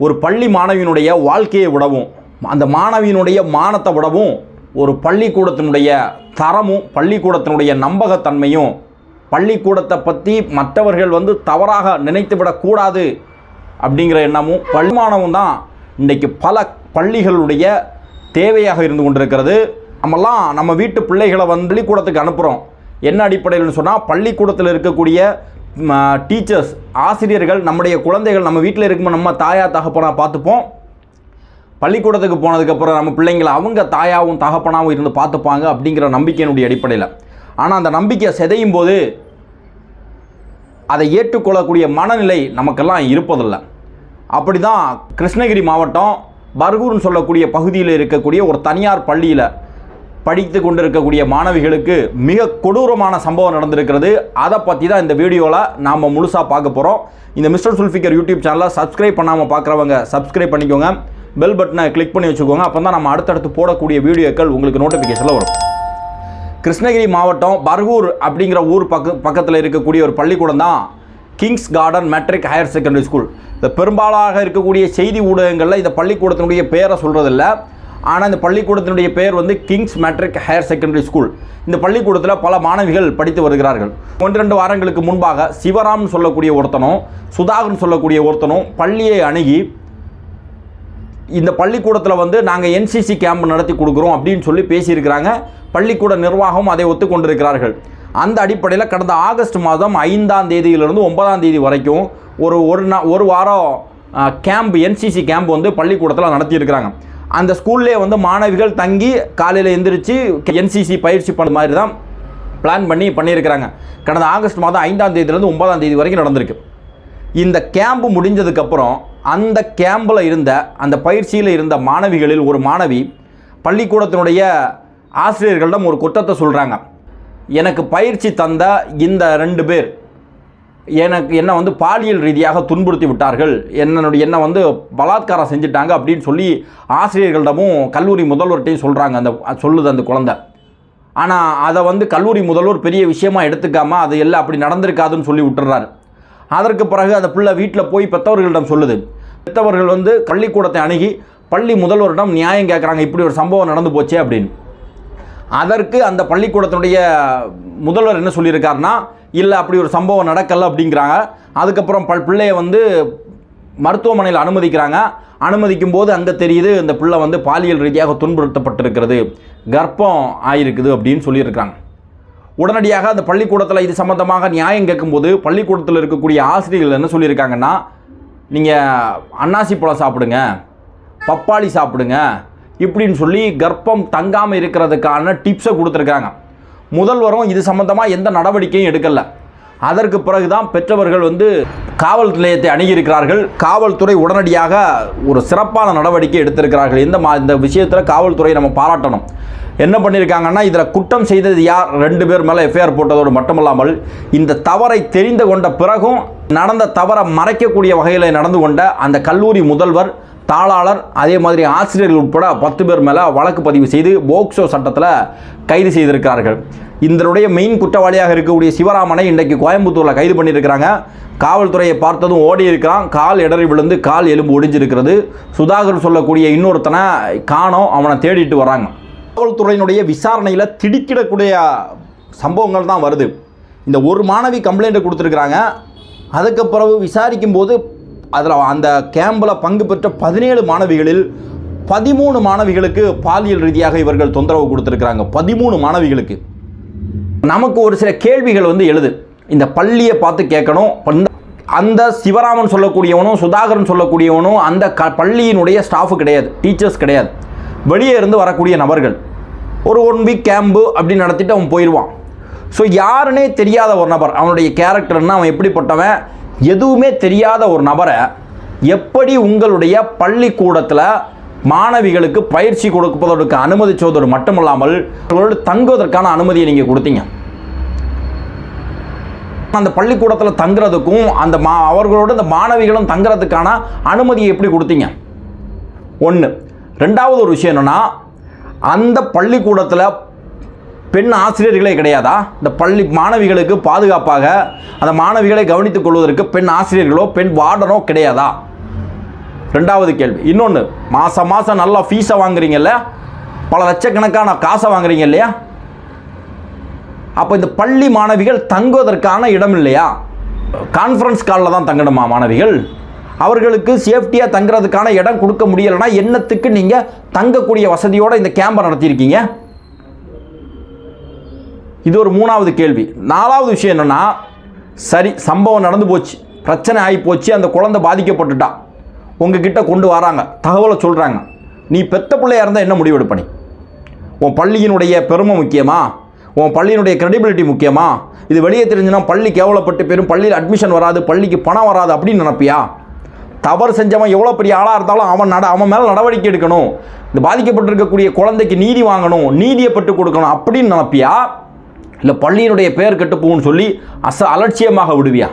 ஒரு பள்ளி மாணவியினுடைய வாழ்க்கையை விடவும் அந்த மாணவியினுடைய மானத்தை விடவும் ஒரு பள்ளிக்கூடத்தினுடைய தரமும் பள்ளிக்கூடத்தினுடைய நம்பகத்தன்மையும் பள்ளிக்கூடத்தை பற்றி மற்றவர்கள் வந்து தவறாக நினைத்து விடக்கூடாது அப்படிங்கிற எண்ணமும் பள்ளிமானமும் தான் இன்றைக்கு பல பள்ளிகளுடைய தேவையாக இருந்து கொண்டிருக்கிறது. நம்மலாம் நம்ம வீட்டு பிள்ளைகளை வந்து பள்ளிக்கூடத்துக்கு அனுப்புகிறோம் என்ன அடிப்படையில்னு சொன்னால் பள்ளிக்கூடத்தில் இருக்கக்கூடிய டீச்சர்ஸ் ஆசிரியர்கள் நம்முடைய குழந்தைகள் நம்ம வீட்டில் இருக்கும்போது நம்ம தாயா தகப்பனாக பார்த்துப்போம். பள்ளிக்கூடத்துக்கு போனதுக்கப்புறம் நம்ம பிள்ளைங்களை அவங்க தாயாவும் தகப்பனாகவும் இருந்து பார்த்துப்பாங்க அப்படிங்கிற நம்பிக்கையினுடைய அடிப்படையில். ஆனால் அந்த நம்பிக்கையை சிதையும் போது அதை ஏற்றுக்கொள்ளக்கூடிய மனநிலை நமக்கெல்லாம் இருப்பதில்லை. அப்படி தான் கிருஷ்ணகிரி மாவட்டம் பர்கூர்னு சொல்லக்கூடிய பகுதியில் இருக்கக்கூடிய ஒரு தனியார் பள்ளியில் படித்து கொண்டிருக்கக்கூடிய மாணவிகளுக்கு மிக கொடூரமான சம்பவம் நடந்திருக்கிறது. அதை பற்றி தான் இந்த வீடியோவில் நாம் முழுசாக பார்க்க போகிறோம் இந்த மிஸ்டர் சுல்ஃபிகர் யூடியூப் சேனலை சப்ஸ்கிரைப் பண்ணாமல் பார்க்குறவங்க சப்ஸ்கிரைப் பண்ணிக்கோங்க. பெல் பட்டனை கிளிக் பண்ணி வச்சுக்கோங்க. அப்போ தான் நம்ம அடுத்தடுத்து போடக்கூடிய வீடியோக்கள் உங்களுக்கு நோட்டிஃபிகேஷனில் வரும். கிருஷ்ணகிரி மாவட்டம் பர்கூர் அப்படிங்கிற ஊர் பக்க பக்கத்தில் இருக்கக்கூடிய ஒரு பள்ளிக்கூடம் தான் Kings Garden matric higher secondary school. இந்த பெரும்பாலாக இருக்கக்கூடிய செய்தி ஊடகங்களில் இந்த பள்ளிக்கூடத்தினுடைய பேரை சொல்கிறதில்ல ஆனால் இந்த பள்ளிக்கூடத்தினுடைய பெயர் வந்து Kings matric higher secondary school. இந்த பள்ளிக்கூடத்தில் பல மாணவிகள் படித்து வருகிறார்கள். ஒன்று ரெண்டு வாரங்களுக்கு முன்பாக சிவராம்னு சொல்லக்கூடிய ஒருத்தனும் சுதாகர்னு சொல்லக்கூடிய ஒருத்தனும் பள்ளியை அணுகி இந்த பள்ளிக்கூடத்தில் வந்து நாங்கள் என்சிசி கேம்ப் நடத்தி கொடுக்குறோம் அப்படின்னு சொல்லி பேசியிருக்கிறாங்க. பள்ளிக்கூட நிர்வாகம் அதை ஒத்துக்கொண்டிருக்கிறார்கள் அந்த அடிப்படையில் கடந்த ஆகஸ்ட் மாதம் ஐந்தாம் தேதியிலிருந்து ஒன்பதாம் தேதி வரைக்கும் ஒரு ஒரு நா ஒரு வாரம் கேம்ப் என்சிசி கேம்ப் வந்து பள்ளிக்கூடத்தில் நடத்தியிருக்கிறாங்க. அந்த ஸ்கூல்லே வந்து மாணவிகள் தங்கி காலையில் எந்திரிச்சு என்சிசி பயிற்சி பண்ண மாதிரி தான் பிளான் பண்ணி பண்ணியிருக்கிறாங்க. கடந்த ஆகஸ்ட் மாதம் ஐந்தாம் தேதியிலேருந்து ஒன்பதாம் தேதி வரைக்கும் நடந்திருக்கு. இந்த கேம்ப் முடிஞ்சதுக்கப்புறம் அந்த கேம்பில் இருந்த அந்த பயிற்சியில் இருந்த மாணவிகளில் ஒரு மாணவி பள்ளிக்கூடத்தினுடைய ஆசிரியர்களிடம் ஒரு குற்றத்தை சொல்கிறாங்க எனக்கு பயிற்சி தந்த இந்த ரெண்டு பேர் எனக்கு என்னை வந்து பாலியல் ரீதியாக துன்புறுத்தி விட்டார்கள். என்னுடைய என்னை வந்து பலாத்காரம் செஞ்சுட்டாங்க அப்படின்னு சொல்லி ஆசிரியர்களிடமும் கல்லூரி முதல்வர்கிட்டையும் சொல்கிறாங்க அந்த சொல்லுது அந்த குழந்தை. ஆனால் அதை வந்து கல்லூரி முதல்வர் பெரிய விஷயமாக எடுத்துக்காமல் அது எல்லாம் அப்படி நடந்திருக்காதுன்னு சொல்லி விட்டுறாரு. அதற்கு பிறகு அந்த பிள்ளை வீட்டில் போய் பெற்றவர்களிடம் சொல்லுது. பெற்றவர்கள் வந்து பள்ளிக்கூடத்தை அணுகி பள்ளி முதல்வரிடம் நியாயம் கேட்குறாங்க இப்படி ஒரு சம்பவம் நடந்து போச்சே அப்படின்னு. அதற்கு அந்த பள்ளிக்கூடத்தினுடைய முதல்வர் என்ன சொல்லியிருக்காருன்னா இல்லை அப்படி ஒரு சம்பவம் நடக்கலை அப்படிங்கிறாங்க. அதுக்கப்புறம் பல் பிள்ளையை வந்து மருத்துவமனையில் அனுமதிக்கிறாங்க. அனுமதிக்கும் போது அங்கே தெரியுது இந்த பிள்ளை வந்து பாலியல் ரீதியாக துன்புறுத்தப்பட்டிருக்கிறது. கர்ப்பம் ஆயிருக்குது அப்படின்னு சொல்லியிருக்காங்க உடனடியாக அந்த பள்ளிக்கூடத்தில் இது சம்மந்தமாக நியாயம் கேட்கும்போது பள்ளிக்கூடத்தில் இருக்கக்கூடிய ஆசிரியர்கள் என்ன சொல்லியிருக்காங்கன்னா நீங்கள் அன்னாசி பழம் சாப்பிடுங்க பப்பாளி சாப்பிடுங்க இப்படின்னு சொல்லி கர்ப்பம் தங்காமல் இருக்கிறதுக்கான டிப்ஸை கொடுத்துருக்காங்க. முதல்வரும் இது சம்மந்தமாக எந்த நடவடிக்கையும் எடுக்கலை. அதற்கு பிறகு தான் பெற்றவர்கள் வந்து காவல் நிலையத்தை அணுகியிருக்கிறார்கள். காவல்துறை உடனடியாக ஒரு சிறப்பான நடவடிக்கை எடுத்திருக்கிறார்கள். இந்த மா இந்த விஷயத்தில் காவல்துறையை நம்ம பாராட்டணும். என்ன பண்ணியிருக்காங்கன்னா இதில் குற்றம் செய்தது யார்? ரெண்டு பேர் மேலே எஃப்ஐஆர் போட்டதோடு மட்டுமல்லாமல் இந்த தவறை தெரிந்து கொண்ட பிறகும் நடந்த தவறை மறைக்கக்கூடிய வகையில் நடந்து கொண்ட அந்த கல்லூரி முதல்வர் தாளாளர் அதே மாதிரி ஆசிரியர்கள் உட்பட பத்து பேர் மேலே வழக்கு பதிவு செய்து போக்சோ சட்டத்தில் கைது செய்திருக்கிறார்கள். இதனுடைய மெயின் குற்றவாளியாக இருக்கக்கூடிய சிவராமனை இன்றைக்கு கோயம்புத்தூரில் கைது பண்ணியிருக்கிறாங்க. காவல்துறையை பார்த்ததும் ஓடி இருக்கிறான். கால் இடறி விழுந்து கால் எலும்பு ஒடிஞ்சிருக்கிறது. சுதாகர் சொல்லக்கூடிய இன்னொருத்தனை காணோம். அவனை தேடிட்டு வராங்க. காவல்துறையினுடைய விசாரணையில் திடுக்கிடக்கூடிய சம்பவங்கள் தான் வருது. இந்த ஒரு மாணவி கம்ப்ளைண்ட்டை கொடுத்துருக்குறாங்க. அதுக்கு பிறகு விசாரிக்கும் போது அதில் அந்த கேம்பில் பங்கு பெற்ற பதினேழு மாணவிகளில் பதிமூணு மாணவிகளுக்கு பாலியல் ரீதியாக இவர்கள் தொந்தரவு கொடுத்துருக்குறாங்க. பதிமூணு மாணவிகளுக்கு. நமக்கு ஒரு சில கேள்விகள் வந்து எழுது. இந்த பள்ளியை பார்த்து கேட்கணும். அந்த சிவராமன் சொல்லக்கூடியவனும் சுதாகரன் சொல்லக்கூடியவனும் அந்த க பள்ளியினுடைய ஸ்டாஃபு கிடையாது. டீச்சர்ஸ் கிடையாது. வெளியே இருந்து வரக்கூடிய நபர்கள். ஒரு ஒன் வீக் கேம்பு அப்படி நடத்திட்டு அவன் போயிடுவான் ஸோ யாருன்னே தெரியாத ஒரு நபர். அவனுடைய கேரக்டர்னால் அவன் எப்படிப்பட்டவன்? எதுவுமே தெரியாத ஒரு நபரை எப்படி உங்களுடைய பள்ளிக்கூடத்தில் மாணவிகளுக்கு பயிற்சி கொடுப்பதற்கு அனுமதிச்சதோடு மட்டுமல்லாமல் அவர்களோடு தங்குவதற்கான அனுமதியை நீங்கள் கொடுத்தீங்க. அந்த பள்ளிக்கூடத்தில் தங்குறதுக்கும் அந்த மா அவர்களோட அந்த மாணவிகளும் தங்குறதுக்கான அனுமதியை எப்படி கொடுத்தீங்க? ஒன்று ரெண்டாவது ஒரு விஷயம் என்னென்னா அந்த பள்ளிக்கூடத்தில் பெண் ஆசிரியர்களே கிடையாதா? இந்த பள்ளி மாணவிகளுக்கு பாதுகாப்பாக அந்த மாணவிகளை கவனித்துக் கொள்வதற்கு பெண் ஆசிரியர்களோ பெண் வார்டனோ கிடையாதா? ரெண்டாவது கேள்வி. இன்னொன்று மாதம் மாதம் நல்லா ஃபீஸை வாங்குறீங்கல்ல பல லட்சக்கணக்கான காசை வாங்குறீங்க இல்லையா? அப்போ இந்த பள்ளி மாணவிகள் தங்குவதற்கான இடம் இல்லையா? கான்ஃபரன்ஸ் காலில் தான் தங்கணுமா மாணவிகள்? அவர்களுக்கு சேஃப்டியாக தங்குறதுக்கான இடம் கொடுக்க முடியலைன்னா என்னத்துக்கு நீங்கள் தங்கக்கூடிய வசதியோடு இந்த கேம்பை நடத்தியிருக்கீங்க? இது ஒரு மூணாவது கேள்வி. நாலாவது விஷயம் என்னென்னா சரி சம்பவம் நடந்து போச்சு பிரச்சனை ஆகி போச்சு அந்த குழந்தை பாதிக்கப்பட்டுட்டா உங்ககிட்ட கொண்டு வராங்க தகவலை சொல்கிறாங்க நீ பெத்த பிள்ளையாக இருந்தால் என்ன முடிவெடுப்ப நீ? உன் பள்ளியினுடைய பெருமை முக்கியமா? உன் பள்ளியினுடைய க்ரெடிபிலிட்டி முக்கியமா? இது வெளியே தெரிஞ்சுன்னா பள்ளி கேவலப்பட்டு பெரும் பள்ளியில் அட்மிஷன் வராது பள்ளிக்கு பணம் வராது அப்படின்னு நினப்பியா? தவறு செஞ்சவன் எவ்வளோ பெரிய ஆளாக இருந்தாலும் அவன் நட அவன் மேலே நடவடிக்கை எடுக்கணும். இந்த பாதிக்கப்பட்டிருக்கக்கூடிய குழந்தைக்கு நீதி வாங்கணும் நீதியை பெற்றுக் கொடுக்கணும் அப்படின்னு நினப்பியா? இல்லை பள்ளியினுடைய பெயர் கெட்டுப்போகும்னு சொல்லி அச அலட்சியமாக விடுவியா?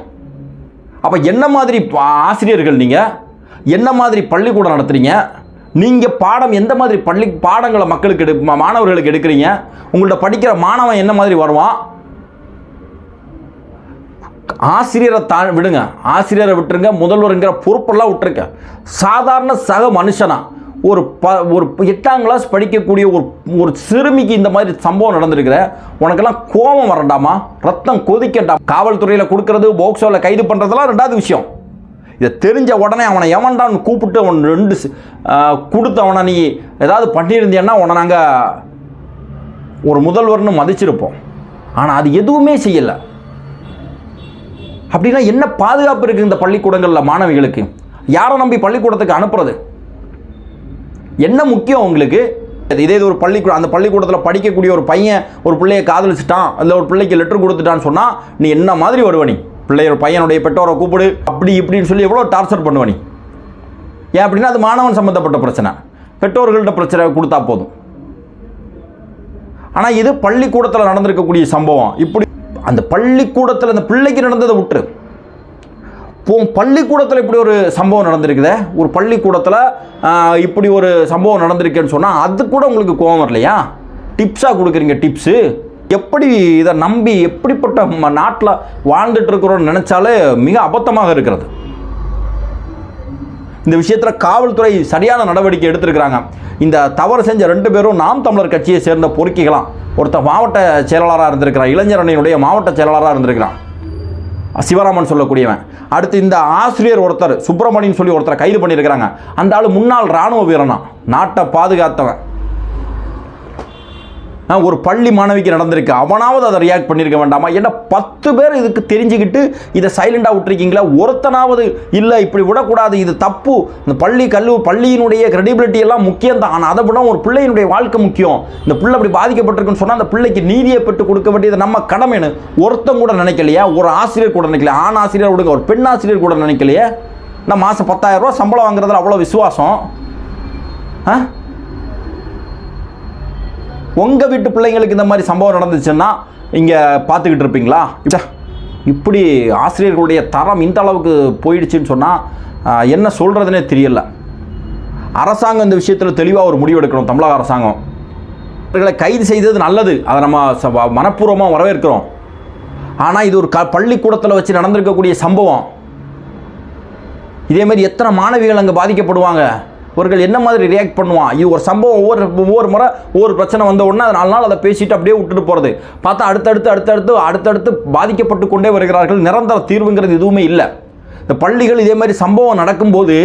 அப்போ என்ன மாதிரி பா- ஆசிரியர்கள் நீங்கள் என்ன மாதிரி பள்ளிக்கூடம் நடத்துகிறீங்க நீங்கள் பாடம் எந்த மாதிரி பள்ளி பாடங்களை மக்களுக்கு எடு மாணவர்களுக்கு எடுக்கிறீங்க? உங்கள்ட்ட படிக்கிற மாணவன் என்ன மாதிரி வருவான்? ஆசிரியரை தா விடுங்க. ஆசிரியரை விட்டுருங்க முதல்வருங்கிற பொறுப்பெல்லாம் விட்டுருங்க. சாதாரண சக மனுஷனா? ஒரு ப ஒரு எட்டாம் கிளாஸ் படிக்கக்கூடிய ஒரு ஒரு சிறுமிக்கு இந்த மாதிரி சம்பவம் நடந்திருக்கிற உனக்கெல்லாம் கோபம் வரண்டாமா? ரத்தம் கொதிக்கண்டாம் காவல்துறையில் கொடுக்கறது போக்சோவில் கைது பண்ணுறதெல்லாம் ரெண்டாவது விஷயம். இதை தெரிஞ்ச உடனே அவனை எவன்டான்னு கூப்பிட்டு அவன் ரெண்டு கொடுத்து அவனை நீ ஏதாவது பண்ணியிருந்தேன்னா உன்னை நாங்கள் ஒரு முதல்வர்னு மதிச்சிருப்போம். ஆனால் அது எதுவுமே செய்யலை. அப்படின்னா என்ன பாதுகாப்பு இருக்குது இந்த பள்ளிக்கூடங்களில் மாணவிகளுக்கு? யாரை நம்பி பள்ளிக்கூடத்துக்கு அனுப்புறது? என்ன முக்கியம் உங்களுக்கு? இதே இது ஒரு பள்ளிக்கூடம் அந்த பள்ளிக்கூடத்தில் படிக்கக்கூடிய ஒரு பையன் ஒரு பிள்ளையை காதலிச்சிட்டான் இல்லை ஒரு பிள்ளைக்கு லெட்டர் கொடுத்துட்டான்னு சொன்னால் நீ என்ன மாதிரி வருவ நீ? பிள்ளைய பையனுடைய பெற்றோரை கூப்பிடு அப்படி இப்படின்னு சொல்லி எவ்வளோ டார்ச்சர் பண்ணுவ நீ? ஏன் அப்படின்னா அது மாணவன் சம்மந்தப்பட்ட பிரச்சனை. பெற்றோர்கள்ட்ட பிரச்சனை கொடுத்தா போதும். ஆனால் இது பள்ளிக்கூடத்தில் நடந்திருக்கக்கூடிய சம்பவம். இப்படி அந்த பள்ளிக்கூடத்தில் அந்த பிள்ளைக்கு நடந்ததை விட்டுரு. பள்ளிக்கூடத்தில் இப்படி ஒரு சம்பவம் நடந்திருக்குதே? ஒரு பள்ளிக்கூடத்தில் இப்படி ஒரு சம்பவம் நடந்திருக்குன்னு சொன்னால் அது கூட உங்களுக்கு கோவம் வரலையா? டிப்ஸாக கொடுக்குறீங்க டிப்ஸு. எப்படி இதை நம்பி எப்படிப்பட்ட நாட்டில் வாழ்ந்துட்டு இருக்கிறோன்னு நினச்சாலே மிக அபத்தமாக இருக்கிறது. இந்த விஷயத்தில் காவல்துறை சரியான நடவடிக்கை எடுத்திருக்கிறாங்க. இந்த தவறு செஞ்ச ரெண்டு பேரும் நாம் தமிழர் கட்சியை சேர்ந்த பொறுக்கிகளாம். ஒருத்தன் மாவட்ட செயலாளராக இருந்திருக்கிறான் இளைஞர் அணியினுடைய மாவட்ட செயலாளராக இருந்திருக்கிறான். சிவராமன் சொல்லக்கூடியவன். அடுத்து இந்த ஆசிரியர் ஒருத்தர் சுப்பிரமணியன் சொல்லி ஒருத்தரை கைது பண்ணியிருக்கிறாங்க. அந்த ஆள் முன்னாள் ராணுவ வீரனா. நாட்டை பாதுகாத்தவன். ஒரு பள்ளி மாணவிக்கு நடந்திருக்கு. அவனாவது அதை ரியாக்ட் பண்ணியிருக்க வேண்டாமா? ஏன்னா பத்து பேர் இதுக்கு தெரிஞ்சுக்கிட்டு இதை சைலண்டாக விட்டுருக்கீங்களா? ஒருத்தனாவது இல்லை இப்படி விடக்கூடாது இது தப்பு. இந்த பள்ளி கல்லு பள்ளியினுடைய கிரெடிபிலிட்டி எல்லாம் முக்கியம் தான் ஆனால் அதை விட ஒரு பிள்ளையினுடைய வாழ்க்கை முக்கியம். இந்த பிள்ளை அப்படி பாதிக்கப்பட்டிருக்குன்னு சொன்னால் அந்த பிள்ளைக்கு நீதியை பெற்று கொடுக்க வேண்டியது நம்ம கடமைன்னு. ஒருத்தன் கூட நினைக்கலையா? ஒரு ஆசிரியர் கூட நினைக்கல ஆண் ஆசிரியர் விடுங்க ஒரு பெண் ஆசிரியர் கூட நினைக்கலையே? நான் மாதம் பத்தாயிரம் ரூபா சம்பளம் வாங்குறதுல அவ்வளோ விசுவாசம்? ஆ? உங்கள் வீட்டு பிள்ளைங்களுக்கு இந்த மாதிரி சம்பவம் நடந்துச்சுன்னா இங்கே பார்த்துக்கிட்டு இருப்பீங்களா? இப்படி ஆசிரியர்களுடைய தரம் இந்த அளவுக்கு போயிடுச்சுன்னு சொன்னால் என்ன சொல்கிறதுனே தெரியல. அரசாங்கம் இந்த விஷயத்தில் தெளிவாக ஒரு முடிவு எடுக்கணும் தமிழக அரசாங்கம். இவர்களை கைது செய்தது நல்லது அதை நம்ம ச- வ- மனப்பூர்வமாக வரவேற்கிறோம். ஆனால் இது ஒரு க பள்ளிக்கூடத்தில் வச்சு நடந்திருக்கக்கூடிய சம்பவம். இதேமாதிரி எத்தனை மாணவிகள் அங்கே பாதிக்கப்படுவாங்க? இவர்கள் என்ன மாதிரி ரியாக்ட் பண்ணுவான்? இது ஒரு சம்பவம் ஒவ்வொரு ஒவ்வொரு முறை ஒவ்வொரு பிரச்சனை வந்த உடனே அது நாலு நாள் அதை பேசிட்டு அப்படியே விட்டுட்டு போகிறது பார்த்தா அடுத்தடுத்து அடுத்தடுத்து அடுத்தடுத்து பாதிக்கப்பட்டு கொண்டே வருகிறார்கள். நிரந்தர தீர்வுங்கிறது எதுவுமே இல்லை. இந்த பள்ளிகள் இதே மாதிரி சம்பவம் நடக்கும்போது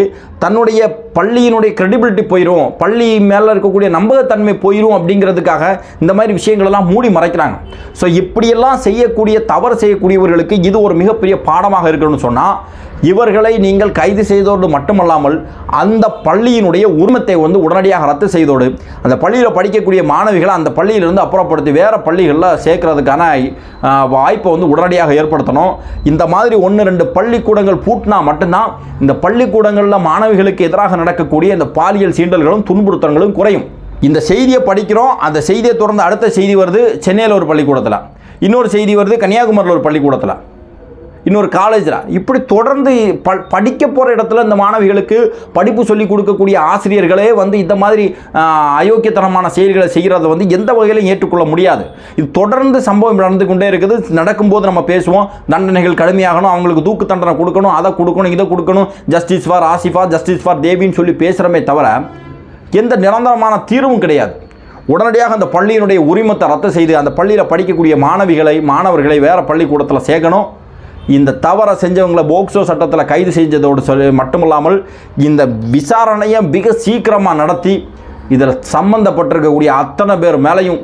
தன்னுடைய பள்ளியினுடைய க்ரெடிபிலிட்டி போயிடும் பள்ளி மேலே இருக்கக்கூடிய நம்பகத்தன்மை போயிடும் அப்படிங்கிறதுக்காக இந்த மாதிரி விஷயங்களெல்லாம் மூடி மறைக்கிறாங்க. ஸோ இப்படியெல்லாம் செய்யக்கூடிய தவறு செய்யக்கூடியவர்களுக்கு இது ஒரு மிகப்பெரிய பாடமாக இருக்கணும்னு சொன்னால் இவர்களை நீங்கள் கைது செய்தோடு மட்டுமல்லாமல் அந்த பள்ளியினுடைய உரிமத்தை வந்து உடனடியாக ரத்து செய்தோடு அந்த பள்ளியில் படிக்கக்கூடிய மாணவிகளை அந்த பள்ளியிலிருந்து அப்புறப்படுத்தி வேறு பள்ளிகளில் சேர்க்கறதுக்கான வாய்ப்பை வந்து உடனடியாக ஏற்படுத்தணும். இந்த மாதிரி ஒன்று ரெண்டு பள்ளிக்கூடங்கள் பூட்டினா மட்டும்தான் இந்த பள்ளிக்கூடங்களில் மாணவிகளுக்கு எதிராக நடக்கக்கூடிய இந்த பாலியல் சீண்டல்களும் துன்புறுத்தல்களும் குறையும். இந்த செய்தியை படிக்கிறோம் அந்த செய்தியை தொடர்ந்து அடுத்த செய்தி வருது சென்னையில் ஒரு பள்ளிக்கூடத்தில். இன்னொரு செய்தி வருது கன்னியாகுமரியில் ஒரு பள்ளிக்கூடத்தில். இன்னொரு காலேஜில் இப்படி தொடர்ந்து ப படிக்க போகிற இடத்துல இந்த மாணவிகளுக்கு படிப்பு சொல்லி கொடுக்கக்கூடிய ஆசிரியர்களே வந்து இந்த மாதிரி அயோக்கியத்தனமான செயல்களை செய்கிறத வந்து எந்த வகையிலும் ஏற்றுக்கொள்ள முடியாது. இது தொடர்ந்து சம்பவம் நடந்து கொண்டே இருக்குது. நடக்கும்போது நம்ம பேசுவோம். தண்டனைகள் கடுமையாகணும். அவங்களுக்கு தூக்கு தண்டனை கொடுக்கணும். அதை கொடுக்கணும் இதை கொடுக்கணும். Justice for Asifa justice for தேவின்னு சொல்லி பேசுகிறோமே தவிர எந்த நிரந்தரமான தீர்வும் கிடையாது. உடனடியாக அந்த பள்ளியினுடைய உரிமத்தை ரத்து செய்து அந்த பள்ளியில் படிக்கக்கூடிய மாணவிகளை மாணவர்களை வேறு பள்ளிக்கூடத்தில் சேர்க்கணும். இந்த தவறை செஞ்சவங்களை போக்சோ சட்டத்தில் கைது செஞ்சதோடு சொல்லி மட்டுமில்லாமல் இந்த விசாரணையை மிக சீக்கிரமாக நடத்தி இதில் சம்மந்தப்பட்டிருக்கக்கூடிய அத்தனை பேர் மேலேயும்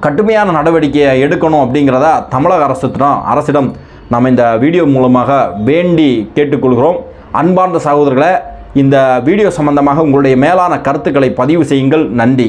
கடுமையான நடவடிக்கையை எடுக்கணும் அப்படிங்கிறத தமிழக அரசுத்திடம் அரசிடம் நம்ம இந்த வீடியோ மூலமாக வேண்டி கேட்டுக்கொள்கிறோம். அன்பார்ந்த சகோதரர்களை இந்த வீடியோ சம்பந்தமாக உங்களுடைய மேலான கருத்துக்களை பதிவு செய்யுங்கள். நன்றி.